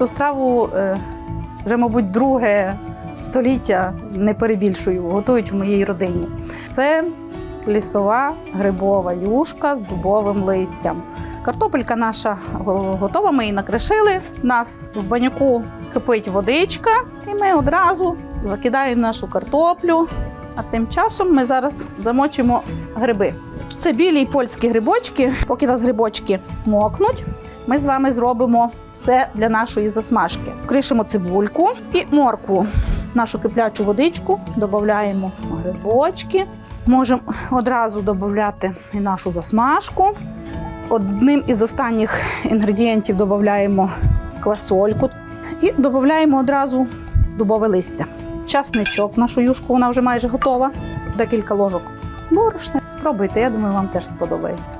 Цю страву е, вже, мабуть, друге століття не перебільшую, готують в моїй родині. Це лісова грибова юшка з дубовим листям. Картопелька наша готова, ми її накришили. У нас в баняку кипить водичка, і ми одразу закидаємо нашу картоплю. А тим часом ми зараз замочимо гриби. Це білі польські грибочки. Поки нас грибочки мокнуть, ми з вами зробимо все для нашої засмажки. Кришимо цибульку і моркву. Нашу киплячу водичку додаємо грибочки. Можемо одразу додати і нашу засмажку. Одним із останніх інгредієнтів додаємо квасольку і додаємо одразу дубове листя. Часничок, нашу юшку, вона вже майже готова. Декілька ложок борошна. Спробуйте, я думаю, вам теж сподобається.